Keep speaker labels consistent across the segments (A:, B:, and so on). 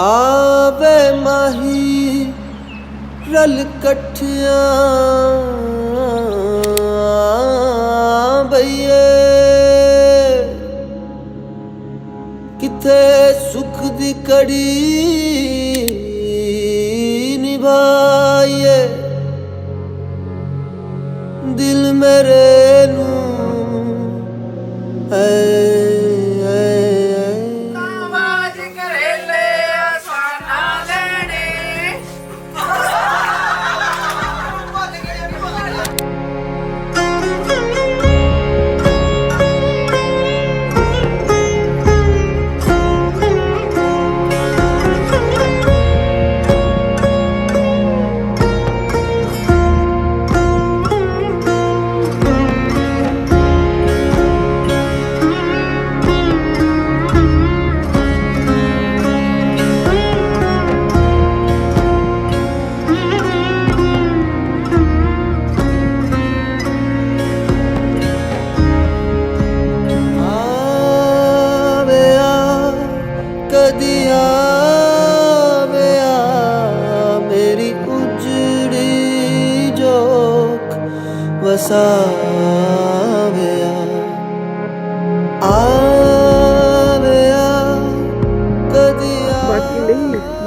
A: ਆਵੇ ਮਾਹੀ ਰਲ ਇਕੱਠਿਆਂ ਬਈਏ। ਕਿਥੇ ਸੁਖ ਦੀ ਕੜੀ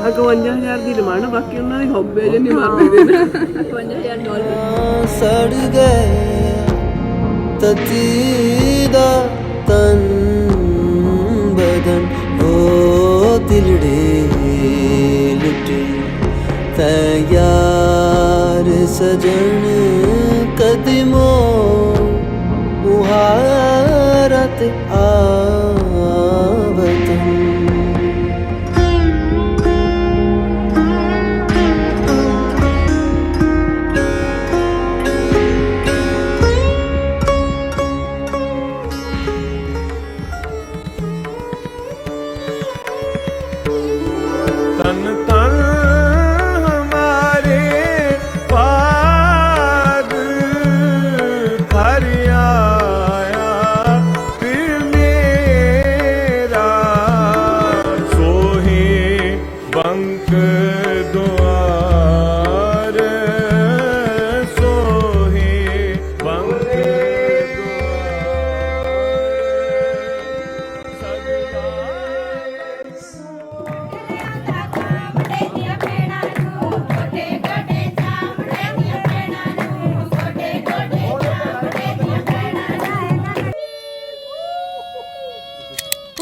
B: 55 ਹਜ਼ਾਰ ਦੀ ਡਿਮਾਂਡ ਬਾਕੀ ਉਹਨਾਂ ਦੀ ਹੌਬੇ ਜੇ ਨਹੀਂ ਮਾਰਦੇ
C: 55000 ਡਾਲਰ
A: ਸੜ ਗਏ ਤਤੀਦਾ ਤਨ ਬਦਨ ਹੋ ਦਿਲੜੇ ਲੁੱਟੇ ਤਿਆਰ ਸਜਣ ਕਦਮੋ ਮੁਹਾਰਤ ਆਵਤਨ
D: ਤਨ ਤਨ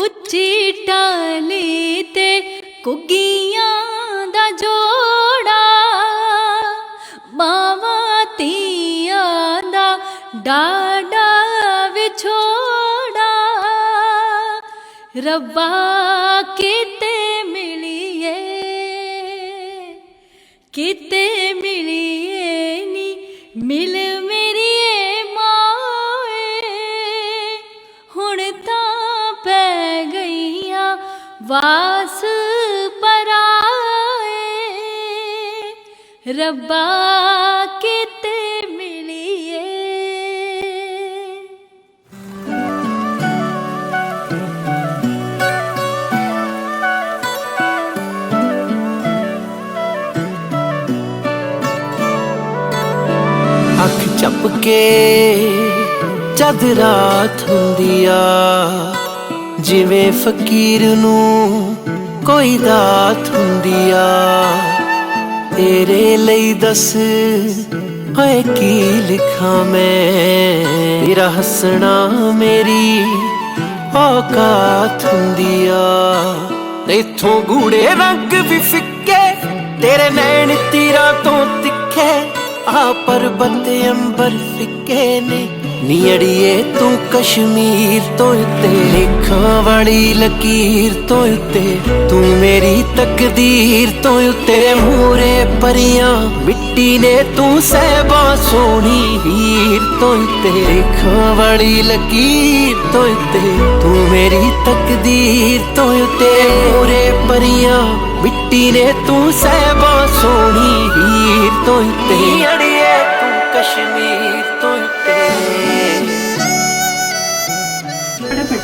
C: ਉੱਚੀ ਟਾਲੀ ਤੇ ਕੁੱਗੀਆਂ ਦਾ ਜੋੜਾ ਮਾਵਾਂ ਤੀਆਂ ਦਾ ਡਾਡਾ ਵਿਛੋੜਾ। ਰੱਬਾ, ਕਿਤੇ ਮਿਲੀਏ ਕਿਤੇ ਮਿਲੀਏ ਨੀ, ਮਿਲ ਵਾਸ ਪਰਾਏ ਰੱਬਾ ਕਿਤੇ ਮਿਲੀਏ।
A: ਅੱਖ ਚੱਪ ਕੇ ਜਦ ਰਾਤ ਹੁੰਦੀ ਆ। ਜਿਵੇਂ ਫਕੀਰ ਨੂੰ ਕੋਈ ਦਾਤ ਹੁੰਦੀ ਆ। ਤੇਰੇ ਲਈ ਦੱਸ, ਹਾਏ ਕੀ ਲਿਖਾਂ ਮੈਂ? ਤੇਰਾ ਹੱਸਣਾ ਮੇਰੀ ਔਕਾਤ ਹੁੰਦੀ ਆ। ਇਥੋਂ ਗੂੜੇ ਰੰਗ ਵੀ ਫਿੱਕੇ, ਤੇਰੇ ਨੈਣ ਤੀਰਾਂ ਤੋਂ ਤਿੱਖੇ ਆ ਪਰਬਤ ਅੰਬਰ ਫਿੱਕੇ ਨੇ। ਨੀ ਅੜੀਏ ਤੂੰ ਕਸ਼ਮੀਰ ਤੋਂ ਉੱਤੇ ਲਿਖਾਂ ਵਾਲੀ ਲਕੀਰ ਤੋਂ ਉੱਤੇ। ਤੂੰ ਮੇਰੀ ਤਕਦੀਰ ਤੋਂ ਉੱਤੇ ਮੂਰੇ ਪਰੀਆਂ ਮਿੱਟੀ ਨੇ ਤੂੰ ਸਹਿਬਾ ਸੋਹਣੀ ਹੀਰ ਤੋਂ ਉੱਤੇ। ਲਿਖਾਂ ਵਾਲੀ ਲਕੀਰ ਤੋਂ ਉੱਤੇ ਤੂੰ ਮੇਰੀ ਤਕਦੀਰ ਤੋਂ ਉੱਤੇ ਮੂਰੇ ਪਰੀਆਂ ਮਿੱਟੀ ਨੇ ਤੂੰ ਸਹਿਬਾ ਸੋਹਣੀ ਹੀਰ ਤੋਂ ਉੱਤੇ। ਅੜੀਏ ਤੂੰ Kashmir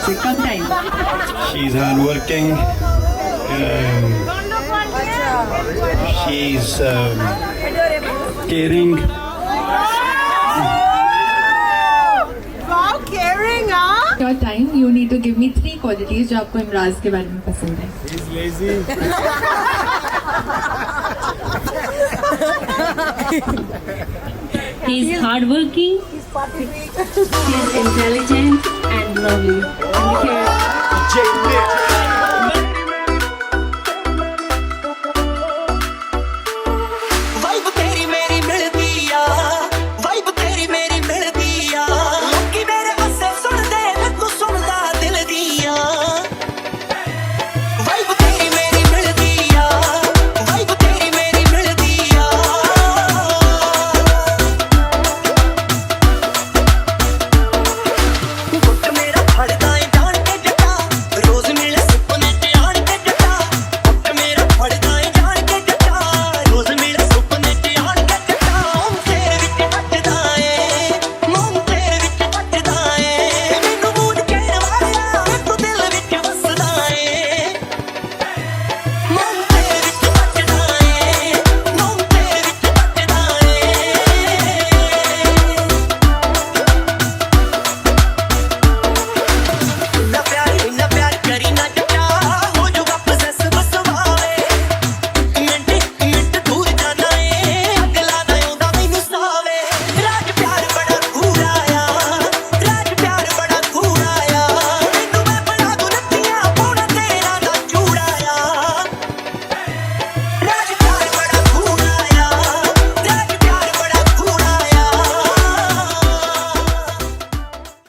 B: second time.
D: She's hardworking. Um,
E: she's um, caring. Wow, caring, huh?
F: Your time, you need to give me three qualities which you इमराज के बारे में पसंद है.
D: He's lazy.
G: He's hardworking. He's intelligent and lovely.